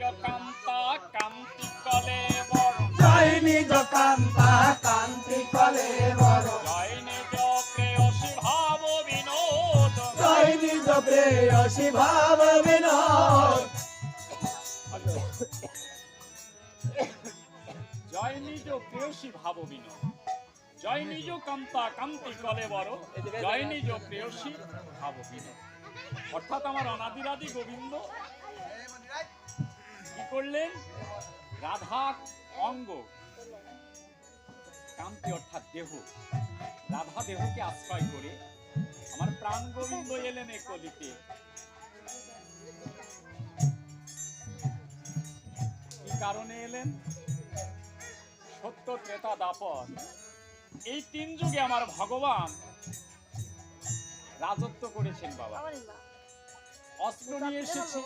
কান্তা কান্তি কলে বর জয় নিজ কান্তা কান্তি কলে বড়। জয় নিজ প্রেয়সী ভাব বিনোদ। জয় নিজ প্রেয়সী ভাব বিনোদ। জয় নিজ প্রেয়সী ভাব বিনোদ। জয় নিজ কান্তা কান্তি কলে বড়। জয় নিজ প্রেয়সী ভাব বিনোদ। অর্থাৎ আমার অনাদিরাদি গোবিন্দ করলেন রাধা অঙ্গ। কান্তি অর্থাৎ দেহ। রাধা দেহকে আশ্রয় করে আমার প্রাণ গোবিন্দ এলেন এ কলিতে। কি কারণে এলেন? সত্য ত্রেতা দাপর এই তিন যুগে আমার ভগবান রাজত্ব করেছেন বাবা। অস্ত্র নিয়ে এসেছে।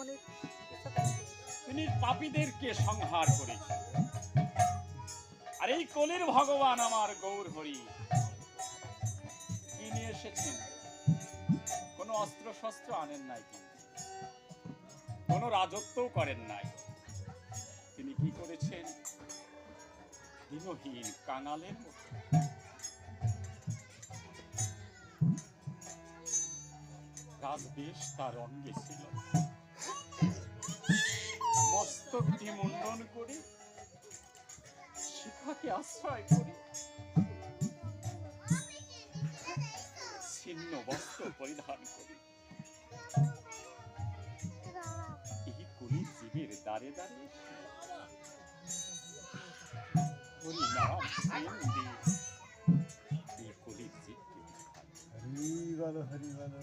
তিনি পাপীদেরকে সংহার করেছেন আর এই কলির ভগবান আমার গৌর হরি কি নিয়ে এসেছেন। কোন অস্ত্র শস্ত্র আনেন নাই কোন রাজত্বও করেন নাই। তিনি কি করেছেন? দিনহীন কাঙালের মতো। রাজবেশ তার অঙ্গে ছিল। করে শিখাকে আশ্রয় করে। ছিন্ন বস্ত্র পরিধান করে। এই কুলি জীবের দ্বারে দ্বারে। হরি নাম সিন্ধি এই কুলি হরি বল হরি বল।